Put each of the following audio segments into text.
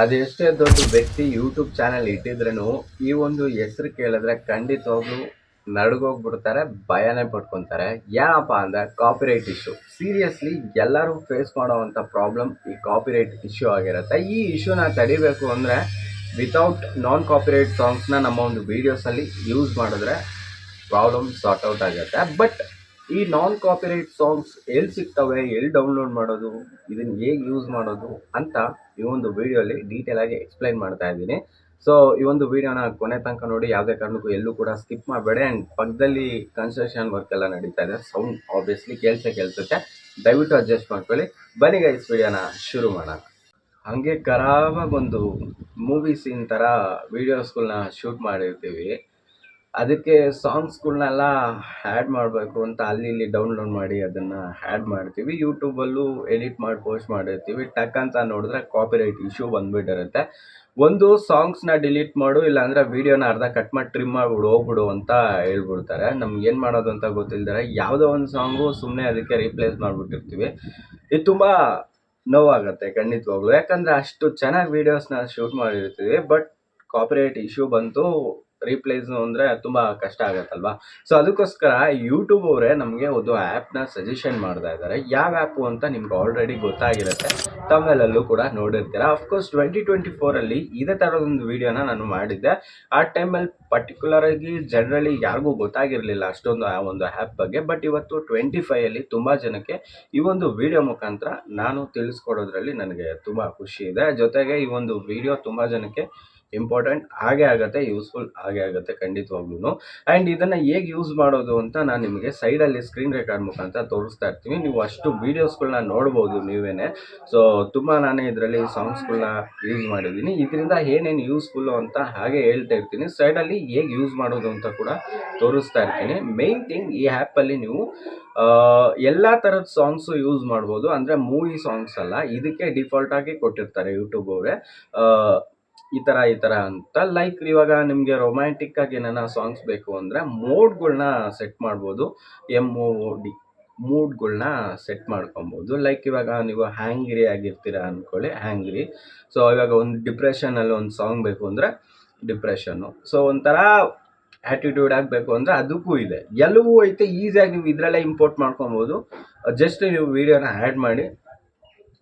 ಅದೆಷ್ಟೇ ದೊಡ್ಡ ವ್ಯಕ್ತಿ YouTube channel ಇಟ್ಟಿದ್ರೂ ಈ ಒಂದು ಹೆಸರು ಕೇಳಿದ್ರೆ ಖಂಡಿತವಾಗ್ಲೂ ನಡ್ಗೋಗ್ಬಿಡ್ತಾರೆ, ಭಯನೇ ಪಡ್ಕೊತಾರೆ ಏನಪ್ಪ ಅಂದ್ರೆ ಕಾಪಿರೈಟ್ ಇಶ್ಯೂ ಸೀರಿಯಸ್ಲಿ ಎಲ್ಲರೂ ಫೇಸ್ ಮಾಡೋವಂಥ ಪ್ರಾಬ್ಲಮ್ ಈ ಕಾಪಿರೈಟ್ ಇಶ್ಯೂ ಆಗಿರುತ್ತೆ. ಈ ಇಶ್ಯೂನ ತಡಿಬೇಕು ಅಂದರೆ ವಿತೌಟ್ ನಾನ್ ಕಾಪಿರೈಟ್ ಸಾಂಗ್ಸ್ನ ನಮ್ಮ ಒಂದು ವೀಡಿಯೋಸಲ್ಲಿ ಯೂಸ್ ಮಾಡಿದ್ರೆ ಪ್ರಾಬ್ಲಮ್ ಸಾರ್ಟ್ ಔಟ್ ಆಗುತ್ತೆ. ಬಟ್ ಈ ನಾನ್ ಕಾಪಿರೈಟ್ ಸಾಂಗ್ಸ್ ಎಲ್ಲಿ ಸಿಗ್ತವೆ, ಎಲ್ಲಿ ಡೌನ್ಲೋಡ್ ಮಾಡೋದು ಇದನ್ನ ಹೇಗೆ ಯೂಸ್ ಮಾಡೋದು ಅಂತ ಈ ಒಂದು ವಿಡಿಯೋಲಿ ಡೀಟೇಲ್ ಆಗಿ ಎಕ್ಸ್ಪ್ಲೈನ್ ಮಾಡ್ತಾ ಇದ್ದೀನಿ. ಸೊ ಈ ಒಂದು ವಿಡಿಯೋನ ಕೊನೆ ತನಕ ನೋಡಿ, ಯಾವುದೇ ಕಾರಣಕ್ಕೂ ಎಲ್ಲೂ ಕೂಡ ಸ್ಕಿಪ್ ಮಾಡಬೇಡಿ. ಆ್ಯಂಡ್ ಪಕ್ಕದಲ್ಲಿ ಕನ್ಸ್ಟ್ರಕ್ಷನ್ ವರ್ಕ್ ಎಲ್ಲ ನಡೀತಾ ಇದೆ. ಸೌಂಡ್ ಆಬ್ವಿಯಸ್ಲಿ ಕೇಳಿಸ ಕೇಳಿಸುತ್ತೆ. ದಯವಿಟ್ಟು ಅಡ್ಜಸ್ಟ್ ಮಾಡ್ಕೊಳ್ಳಿ. ಬನ್ನಿ ಗೈಸ್ ವಿಡಿಯೋನ ಶುರು ಮಾಡೋಣ. ಹಾಗೆ ಕರಾವಾಗ ಒಂದು ಮೂವಿ ಸೀನ್ ಥರ ವೀಡಿಯೋಸ್ಗಳನ್ನ ಶೂಟ್ ಮಾಡಿರ್ತೀವಿ. ಅದಕ್ಕೆ ಸಾಂಗ್ಸ್ಗಳ್ನೆಲ್ಲ ಆ್ಯಡ್ ಮಾಡಬೇಕು ಅಂತ ಅಲ್ಲಿ ಇಲ್ಲಿ ಡೌನ್ಲೋಡ್ ಮಾಡಿ ಅದನ್ನು ಆ್ಯಡ್ ಮಾಡ್ತೀವಿ. ಯೂಟ್ಯೂಬಲ್ಲೂ ಎಡಿಟ್ ಮಾಡಿ, ಪೋಸ್ಟ್ ಮಾಡಿರ್ತೀವಿ. ಟಕ್ ಅಂತ ನೋಡಿದ್ರೆ ಕಾಪಿರೈಟ್ ಇಶ್ಯೂ ಬಂದುಬಿಟ್ಟಿರುತ್ತೆ. ಒಂದು ಸಾಂಗ್ಸ್ನ ಡಿಲೀಟ್ ಮಾಡು, ಇಲ್ಲಾಂದರೆ ವೀಡಿಯೋನ ಅರ್ಧ ಕಟ್ ಮಾಡಿ ಟ್ರಿಮ್ ಮಾಡಿಬಿಡು ಹೋಗ್ಬಿಡು ಅಂತ ಹೇಳ್ಬಿಡ್ತಾರೆ. ನಮ್ಗೆ ಏನು ಮಾಡೋದು ಅಂತ ಗೊತ್ತಿಲ್ದರೆ ಯಾವುದೋ ಒಂದು ಸಾಂಗು ಸುಮ್ಮನೆ ಅದಕ್ಕೆ ರೀಪ್ಲೇಸ್ ಮಾಡಿಬಿಟ್ಟಿರ್ತೀವಿ. ಇದು ತುಂಬ ನೋವಾಗುತ್ತೆ ಖಂಡಿತವಾಗ್ಲು. ಯಾಕಂದರೆ ಅಷ್ಟು ಚೆನ್ನಾಗಿ ವೀಡಿಯೋಸ್ನ ಶೂಟ್ ಮಾಡಿರ್ತೀವಿ, ಬಟ್ ಕಾಪಿರೈಟ್ ಇಶ್ಯೂ ಬಂತು ರೀಪ್ಲೇಸ್ ಅಂದರೆ ತುಂಬ ಕಷ್ಟ ಆಗುತ್ತಲ್ವಾ? ಸೊ ಅದಕ್ಕೋಸ್ಕರ ಯೂಟ್ಯೂಬ್ ಅವರೇ ನಮಗೆ ಒಂದು ಆ್ಯಪ್ನ ಸಜೆಷನ್ ಮಾಡ್ತಾ ಇದ್ದಾರೆ ಯಾವ ಆ್ಯಪು ಅಂತ ನಿಮ್ಗೆ ಆಲ್ರೆಡಿ ಗೊತ್ತಾಗಿರುತ್ತೆ. ತಮ್ಮಲ್ಲೂ ಕೂಡ ನೋಡಿರ್ತೀರ. ಅಫ್ಕೋರ್ಸ್ ಟ್ವೆಂಟಿ ಟ್ವೆಂಟಿ ಫೋರಲ್ಲಿ ಇದೇ ಥರದೊಂದು ವೀಡಿಯೋನ ನಾನು ಮಾಡಿದ್ದೆ. ಆ ಟೈಮಲ್ಲಿ ಪರ್ಟಿಕ್ಯುಲರ್ ಆಗಿ ಜನರಲಿ ಯಾರಿಗೂ ಗೊತ್ತಾಗಿರಲಿಲ್ಲ ಅಷ್ಟೊಂದು ಆ ಒಂದು ಆ್ಯಪ್ ಬಗ್ಗೆ. ಬಟ್ ಇವತ್ತು ಟ್ವೆಂಟಿ ಫೈಯಲ್ಲಿ ತುಂಬ ಜನಕ್ಕೆ ಈ ಒಂದು ವಿಡಿಯೋ ಮುಖಾಂತರ ನಾನು ತಿಳಿಸ್ಕೊಡೋದ್ರಲ್ಲಿ ನನಗೆ ತುಂಬ ಖುಷಿ ಇದೆ. ಜೊತೆಗೆ ಈ ಒಂದು ವಿಡಿಯೋ ತುಂಬ ಜನಕ್ಕೆ ಇಂಪಾರ್ಟೆಂಟ್ ಆಗೇ ಆಗುತ್ತೆ ಯೂಸ್ಫುಲ್ ಆಗೇ ಆಗುತ್ತೆ ಖಂಡಿತವಾಗ್ಲೂ ಆ್ಯಂಡ್ ಇದನ್ನು ಹೇಗೆ ಯೂಸ್ ಮಾಡೋದು ಅಂತ ನಾನು ನಿಮಗೆ ಸೈಡಲ್ಲಿ ಸ್ಕ್ರೀನ್ ರೆಕಾರ್ಡ್ ಮುಖಾಂತರ ತೋರಿಸ್ತಾ ಇರ್ತೀನಿ. ನೀವು ಅಷ್ಟು ವೀಡಿಯೋಸ್ಗಳನ್ನ ನೋಡ್ಬೋದು ನೀವೇ ಸೊ ತುಂಬ ನಾನೇ ಇದರಲ್ಲಿ ಸಾಂಗ್ಸ್ಗಳನ್ನ ಯೂಸ್ ಮಾಡಿದ್ದೀನಿ. ಇದರಿಂದ ಏನೇನು ಯೂಸ್ಫುಲ್ಲು ಅಂತ ಹಾಗೆ ಹೇಳ್ತಾ ಇರ್ತೀನಿ. ಸೈಡಲ್ಲಿ ಹೇಗೆ ಯೂಸ್ ಮಾಡೋದು ಅಂತ ಕೂಡ ತೋರಿಸ್ತಾ ಇರ್ತೀನಿ. ಮೇನ್ ಥಿಂಗ್ ಈ ಆ್ಯಪಲ್ಲಿ ನೀವು ಎಲ್ಲ ಥರದ ಸಾಂಗ್ಸು ಯೂಸ್ ಮಾಡ್ಬೋದು. ಅಂದರೆ ಮೂವಿ ಸಾಂಗ್ಸ್ ಅಲ್ಲ. ಇದಕ್ಕೆ ಡಿಫಾಲ್ಟ್ ಆಗಿ ಕೊಟ್ಟಿರ್ತಾರೆ ಯೂಟ್ಯೂಬ್ ಅವರೇ. ಈ ಥರ ಈ ಥರ ಅಂತ. ಲೈಕ್ ಇವಾಗ ನಿಮಗೆ ರೊಮ್ಯಾಂಟಿಕ್ ಆಗಿ ಏನಾರ ಸಾಂಗ್ಸ್ ಬೇಕು ಅಂದರೆ ಮೋಡ್ಗಳ್ನ ಸೆಟ್ ಮಾಡ್ಬೋದು. ಎಂ ಒ ಡಿ ಮೂಡ್ಗಳ್ನ ಸೆಟ್ ಮಾಡ್ಕೊಬೋದು. ಲೈಕ್ ಇವಾಗ ನೀವು ಹ್ಯಾಂಗ್ರಿ ಆಗಿರ್ತೀರ ಅಂದ್ಕೊಳ್ಳಿ ಹ್ಯಾಂಗ್ರಿ ಸೊ ಇವಾಗ ಒಂದು ಡಿಪ್ರೆಷನಲ್ಲಿ ಒಂದು ಸಾಂಗ್ ಬೇಕು ಅಂದರೆ ಡಿಪ್ರೆಷನ್ನು ಸೊ ಒಂಥರ ಆ್ಯಟಿಟ್ಯೂಡ್ ಆಗಬೇಕು ಅಂದರೆ ಅದಕ್ಕೂ ಇದೆ. ಎಲ್ಲವೂ ಐತೆ ಈಸಿಯಾಗಿ ನೀವು ಇದರಲ್ಲೇ ಇಂಪೋರ್ಟ್ ಮಾಡ್ಕೊಬೋದು. ಜಸ್ಟ್ ನೀವು ವಿಡಿಯೋನ ಆ್ಯಡ್ ಮಾಡಿ.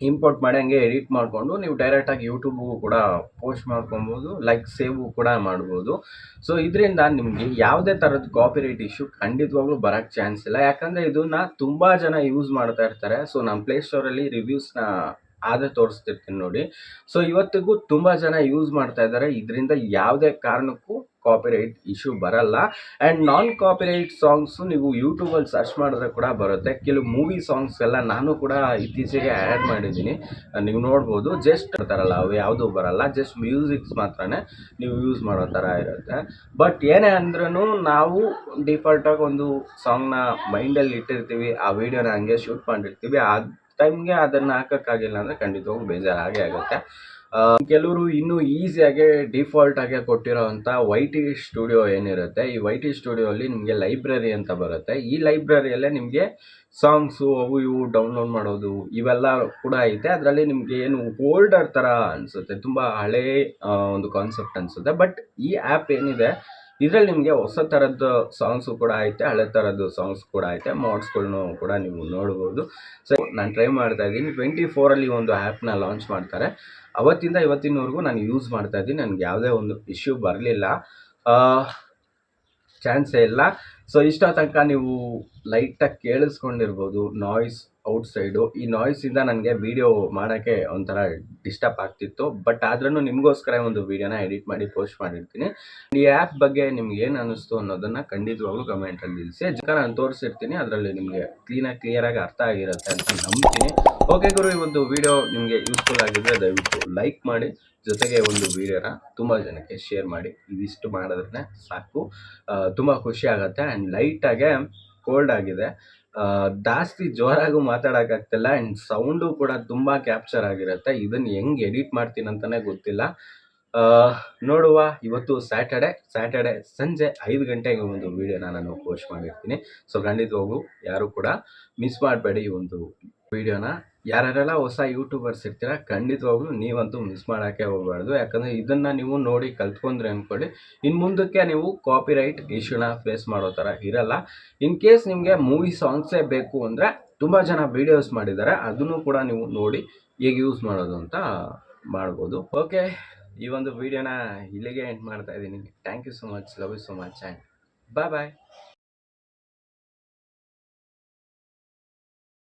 ಇಂಪೋರ್ಟ್ ಮಾಡಿ ಹಂಗೆ ಎಡಿಟ್ ಮಾಡಿಕೊಂಡು ನೀವು ಡೈರೆಕ್ಟಾಗಿ ಯೂಟ್ಯೂಬ್ಗೂ ಕೂಡ ಪೋಸ್ಟ್ ಮಾಡ್ಕೊಬೋದು ಲೈಕ್ ಸೇವು ಕೂಡ ಮಾಡ್ಬೋದು. ಸೊ ಇದರಿಂದ ನಿಮಗೆ ಯಾವುದೇ ಥರದ ಕಾಪಿರೈಟ್ ಇಶ್ಯೂ ಖಂಡಿತವಾಗ್ಲೂ ಬರೋಕ್ಕೆ ಚಾನ್ಸ್ ಇಲ್ಲ. ಯಾಕಂದರೆ ಇದನ್ನು ತುಂಬ ಜನ ಯೂಸ್ ಮಾಡ್ತಾ ಇರ್ತಾರೆ. ಸೊ ನಮ್ಮ ಪ್ಲೇಸ್ಟೋರಲ್ಲಿ ರಿವ್ಯೂಸ್ನ ಆದರೆ ತೋರಿಸ್ತಿರ್ತೀನಿ ನೋಡಿ. ಸೊ ಇವತ್ತಿಗೂ ತುಂಬ ಜನ ಯೂಸ್ ಮಾಡ್ತಾ ಇದ್ದಾರೆ. ಇದರಿಂದ ಯಾವುದೇ ಕಾರಣಕ್ಕೂ ಕಾಪಿರೈಟ್ ಇಶ್ಯೂ ಬರಲ್ಲ. ಆ್ಯಂಡ್ ನಾನ್ ಕಾಪಿರೈಟ್ ಸಾಂಗ್ಸು ನೀವು ಯೂಟ್ಯೂಬಲ್ಲಿ ಸರ್ಚ್ ಮಾಡಿದ್ರೆ ಕೂಡ ಬರುತ್ತೆ. ಕೆಲವು ಮೂವಿ ಸಾಂಗ್ಸ್ ಎಲ್ಲ ನಾನು ಕೂಡ ಇತ್ತೀಚೆಗೆ ಆ್ಯಡ್ ಮಾಡಿದ್ದೀನಿ. ನೀವು ನೋಡ್ಬೋದು. ಜಸ್ಟ್ ಬರ್ತಾರಲ್ಲ ಅವು ಯಾವುದೂ ಬರಲ್ಲ. ಜಸ್ಟ್ ಮ್ಯೂಸಿಕ್ಸ್ ಮಾತ್ರನೇ ನೀವು ಯೂಸ್ ಮಾಡೋ ಥರ ಇರುತ್ತೆ. ಬಟ್ ಏನೇ ಅಂದ್ರೂ ನಾವು ಡಿಫಾಲ್ಟಾಗಿ ಒಂದು ಸಾಂಗ್ನ ಮೈಂಡಲ್ಲಿ ಇಟ್ಟಿರ್ತೀವಿ. ಆ ವಿಡಿಯೋನ ಹಂಗೆ ಶೂಟ್ ಮಾಡಿರ್ತೀವಿ. ಆ ಟೈಮ್ಗೆ ಅದನ್ನು ಹಾಕೋಕ್ಕಾಗಿಲ್ಲ ಅಂದರೆ ಖಂಡಿತವಾಗೂ ಬೇಜಾರಾಗೇ ಆಗುತ್ತೆ. ಕೆಲವರು ಇನ್ನೂ ಈಸಿಯಾಗಿ ಡಿಫಾಲ್ಟ್ ಆಗಿ ಕೊಟ್ಟಿರೋವಂಥ ವೈ ಟಿ ಸ್ಟುಡಿಯೋ ಏನಿರುತ್ತೆ, ಈ ವೈ ಟಿ ಸ್ಟುಡಿಯೋಲ್ಲಿ ನಿಮಗೆ ಲೈಬ್ರರಿ ಅಂತ ಬರುತ್ತೆ. ಈ ಲೈಬ್ರರಿಯಲ್ಲೇ ನಿಮಗೆ ಸಾಂಗ್ಸು ಅವು ಇವು ಡೌನ್ಲೋಡ್ ಮಾಡೋದು ಇವೆಲ್ಲ ಕೂಡ ಐತೆ. ಅದರಲ್ಲಿ ನಿಮಗೆ ಏನು ಓಲ್ಡರ್ ಥರ ಅನಿಸುತ್ತೆ, ತುಂಬ ಹಳೇ ಒಂದು ಕಾನ್ಸೆಪ್ಟ್ ಅನಿಸುತ್ತೆ. ಬಟ್ ಈ ಆ್ಯಪ್ ಏನಿದೆ ಇದರಲ್ಲಿ ನಿಮಗೆ ಹೊಸ ಥರದ್ದು ಸಾಂಗ್ಸು ಕೂಡ ಐತೆ, ಹಳೆ ಥರದ್ದು ಸಾಂಗ್ಸ್ ಕೂಡ ಐತೆ ಮಾಡ್ಸ್ಗಳ್ನು ಕೂಡ ನೀವು ನೋಡ್ಬೋದು. ಸೊ ನಾನು ಟ್ರೈ ಮಾಡ್ತಾ ಇದ್ದೀನಿ. ಟ್ವೆಂಟಿ ಫೋರಲ್ಲಿ ಒಂದು ಆ್ಯಪ್ನ ಲಾಂಚ್ ಮಾಡ್ತಾರೆ. ಅವತ್ತಿಂದ ಇವತ್ತಿನವರೆಗೂ ನಾನು ಯೂಸ್ ಮಾಡ್ತಾ ಇದ್ದೀನಿ. ನನಗೆ ಯಾವುದೇ ಒಂದು ಇಶ್ಯೂ ಬರಲಿಲ್ಲ. ಚಾನ್ಸೇ ಇಲ್ಲ. ಸೊ ಇಷ್ಟ ತನಕ ನೀವು ಲೈಟಾಗಿ ಕೇಳಿಸ್ಕೊಂಡಿರ್ಬೋದು. ನಾಯ್ಸ್ ಔಟ್ಸೈಡು ಈ ನಾಯ್ಸಿಂದ ನನಗೆ ವೀಡಿಯೋ ಮಾಡೋಕ್ಕೆ ಒಂಥರ ಡಿಸ್ಟರ್ಬ್ ಆಗ್ತಿತ್ತು. ಬಟ್ ಆದ್ರೂ ನಿಮಗೋಸ್ಕರ ಒಂದು ವೀಡಿಯೋನ ಎಡಿಟ್ ಮಾಡಿ ಪೋಸ್ಟ್ ಮಾಡಿರ್ತೀನಿ. ಈ ಆ್ಯಪ್ ಬಗ್ಗೆ ನಿಮ್ಗೆ ಏನು ಅನ್ನಿಸ್ತು ಅನ್ನೋದನ್ನು ಖಂಡಿತವಾಗ್ಲೂ ಕಮೆಂಟಲ್ಲಿ ನಿಲ್ಲಿಸಿ ಜನ ನಾನು ತೋರಿಸಿರ್ತೀನಿ, ಅದರಲ್ಲಿ ನಿಮಗೆ ಕ್ಲೀನಾಗಿ ಕ್ಲಿಯರಾಗಿ ಅರ್ಥ ಆಗಿರುತ್ತೆ ಅಂತ ನಂಬ್ತೀನಿ. ಓಕೆ ಗುರು, ಈ ಒಂದು ವಿಡಿಯೋ ನಿಮಗೆ ಯೂಸ್ಫುಲ್ ಆಗಿದ್ರೆ ದಯವಿಟ್ಟು ಲೈಕ್ ಮಾಡಿ. ಜೊತೆಗೆ ಒಂದು ವೀಡಿಯೋನ ತುಂಬ ಜನಕ್ಕೆ ಶೇರ್ ಮಾಡಿ. ಇದಿಷ್ಟು ಮಾಡಿದ್ರೆ ಸಾಕು. ತುಂಬ ಖುಷಿ ಆಗುತ್ತೆ. ಆ್ಯಂಡ್ ಲೈಟಾಗೆ ಕೋಲ್ಡ್ ಆಗಿದೆ. ಜಾಸ್ತಿ ಜೋರಾಗೂ ಮಾತಾಡೋಕ್ಕಾಗ್ತಿಲ್ಲ ಅಂಡ್ ಸೌಂಡು ಕೂಡ ತುಂಬಾ ಕ್ಯಾಪ್ಚರ್ ಆಗಿರುತ್ತೆ. ಇದನ್ನ ಹೆಂಗ್ ಎಡಿಟ್ ಮಾಡ್ತೀನಿ ಅಂತಾನೆ ಗೊತ್ತಿಲ್ಲ. ನೋಡುವ ಇವತ್ತು ಸ್ಯಾಟರ್ಡೆ ಸ್ಯಾಟರ್ಡೆ ಸಂಜೆ ಐದು ಗಂಟೆಗೆ ಒಂದು ವೀಡಿಯೋನ ನಾನು ಪೋಸ್ಟ್ ಮಾಡಿರ್ತೀನಿ. ಸೊ ಖಂಡಿತವಾಗೂ ಯಾರು ಕೂಡ ಮಿಸ್ ಮಾಡಬೇಡಿ ಈ ಒಂದು ವಿಡಿಯೋನ ಯಾರ್ಯಾರೆಲ್ಲ ಹೊಸ ಯೂಟ್ಯೂಬರ್ಸ್ ಇರ್ತೀರ ಖಂಡಿತವಾಗ್ಲೂ ನೀವಂತೂ ಮಿಸ್ ಮಾಡೋಕ್ಕೆ ಹೋಗಬಾರ್ದು. ಯಾಕಂದರೆ ಇದನ್ನು ನೀವು ನೋಡಿ ಕಲ್ತ್ಕೊಂಡ್ರೆ ಅಂದ್ಕೊಳ್ಳಿ ಇನ್ನು ಮುಂದಕ್ಕೆ ನೀವು ಕಾಪಿರೈಟ್ ಇಶ್ಯೂನ ಫೇಸ್ ಮಾಡೋ ಥರ ಇರಲ್ಲ. ಇನ್ ಕೇಸ್ ನಿಮಗೆ ಮೂವಿ ಸಾಂಗ್ಸೇ ಬೇಕು ಅಂದರೆ ತುಂಬ ಜನ ವೀಡಿಯೋಸ್ ಮಾಡಿದ್ದಾರೆ. ಅದನ್ನು ಕೂಡ ನೀವು ನೋಡಿ ಹೇಗೆ ಯೂಸ್ ಮಾಡೋದು ಅಂತ ಮಾಡ್ಬೋದು. ಓಕೆ ಈ ಒಂದು ವಿಡಿಯೋನ ಇಲ್ಲಿಗೆ ಎಂಡ್ ಮಾಡ್ತಾ ಇದ್ದೀನಿ. Thank you so much love you so much and bye bye